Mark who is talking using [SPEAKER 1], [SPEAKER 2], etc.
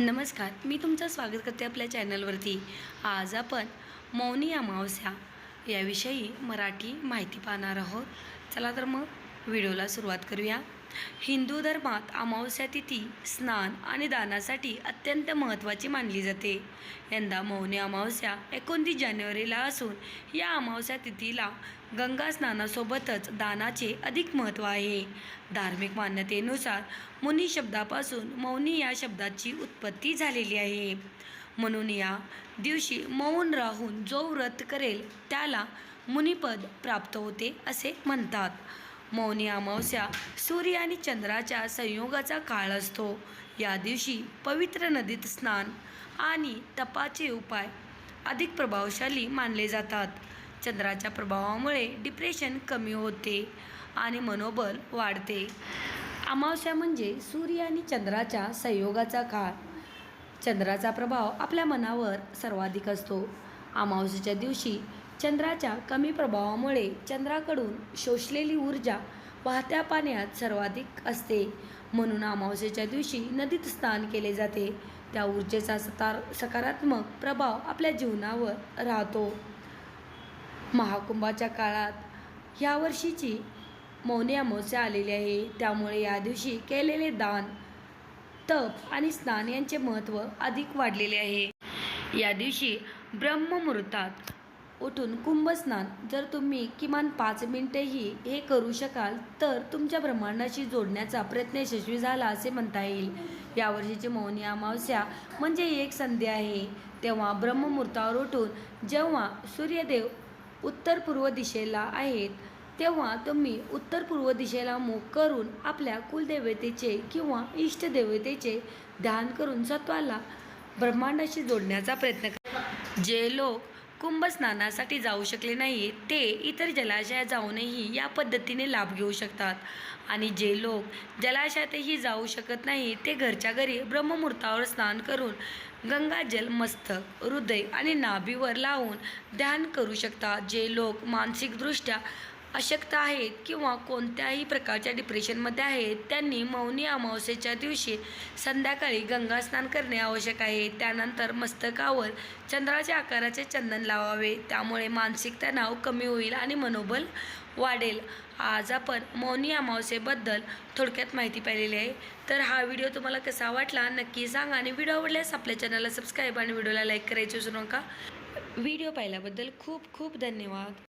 [SPEAKER 1] नमस्कार मी तुमचं स्वागत करते आपल्या चॅनलवरती. आज आपण मौनी अमावस्या याविषयी मराठी माहिती पाहणार आहोत. चला तर मग व्हिडिओला सुरुवात करूया. हिंदू धर्मात अमावस्या तिथी स्नान आणि दानासाठी अत्यंत महत्त्वाची मानली जाते. यंदा मौनी अमावस्या एकोणतीस जानेवारीला असून या अमावस्या तिथीला गंगा स्नानासोबतच दानाचे अधिक महत्त्व आहे. धार्मिक मान्यतेनुसार मुनी शब्दापासून मौनी या शब्दाची उत्पत्ती झालेली आहे. म्हणून या दिवशी मौन राहून जो व्रत करेल त्याला मुनिपद प्राप्त होते असे म्हणतात. मौनी अमावस्या सूर्य आणि चंद्राच्या संयोगाचा काळ असतो. या दिवशी पवित्र नदीत स्नान आणि तपाचे उपाय अधिक प्रभावशाली मानले जातात. चंद्राच्या प्रभावामुळे डिप्रेशन कमी होते आणि मनोबल वाढते. अमावस्या म्हणजे सूर्य आणि चंद्राच्या संयोगाचा काळ. चंद्राचा प्रभाव आपल्या मनावर सर्वाधिक असतो. अमावस्येच्या दिवशी चंद्राच्या कमी प्रभावामुळे चंद्राकडून शोषलेली ऊर्जा वाहत्या पाण्यात सर्वाधिक असते. म्हणून अमावस्येच्या दिवशी नदीत स्नान केले जाते. त्या ऊर्जेचा सतार सकारात्मक प्रभाव आपल्या जीवनावर राहतो. महाकुंभाच्या काळात ह्या वर्षीची मौनी अमावस्या आलेली आहे. त्यामुळे या दिवशी केलेले दान तप आणि स्नान यांचे महत्त्व अधिक वाढलेले आहे. या दिवशी ब्रह्ममुहूर्तात उठून कुंभस्नान जर तुम्ही किमान पाच मिनिटेही हे करू शकाल तर तुमच्या ब्रह्मांडाशी जोडण्याचा प्रयत्न यशस्वी झाला असे म्हणता येईल. यावर्षीची मौनी अमावस्या म्हणजे एक संधी आहे. तेव्हा ब्रह्ममुहूर्तावर उठून जेव्हा सूर्यदेव उत्तर पूर्व दिशेला आहेत तेव्हा तुम्ही उत्तर पूर्व दिशेला मुख करून आपल्या कुलदेवतेचे किंवा इष्टदेवतेचे ध्यान करून सत्वाला ब्रह्मांडाशी जोडण्याचा प्रयत्न करा. जे लोक कुंभस्नानासाठी जाऊ शकले नाही ते इतर जलाशयात जाऊनही या पद्धतीने लाभ घेऊ शकतात. आणि जे लोक जलाशयातही जाऊ शकत नाही ते घरच्या घरी ब्रह्ममुहूर्तावर स्नान करून गंगाजल मस्तक हृदय आणि नाभीवर लावून ध्यान करू शकतात. जे लोक मानसिकदृष्ट्या अशक्त आहेत किंवा कोणत्याही प्रकारच्या डिप्रेशनमध्ये आहेत त्यांनी मौनी अमावस्येच्या दिवशी संध्याकाळी गंगा स्नान करणे आवश्यक आहे. त्यानंतर मस्तकावर चंद्राच्या आकाराचे चंदन लावावे. त्यामुळे मानसिक तणाव कमी होईल आणि मनोबल वाढेल. आज आपण मौनी अमावस्येबद्दल थोडक्यात माहिती पाहिलेली आहे. तर हा व्हिडिओ तुम्हाला कसा वाटला नक्की सांगा आणि व्हिडिओ आवडल्यास आपल्या चॅनलला सबस्क्राईब आणि व्हिडिओला लाईक करायची विसरू नका. व्हिडिओ पाहिल्याबद्दल खूप खूप धन्यवाद.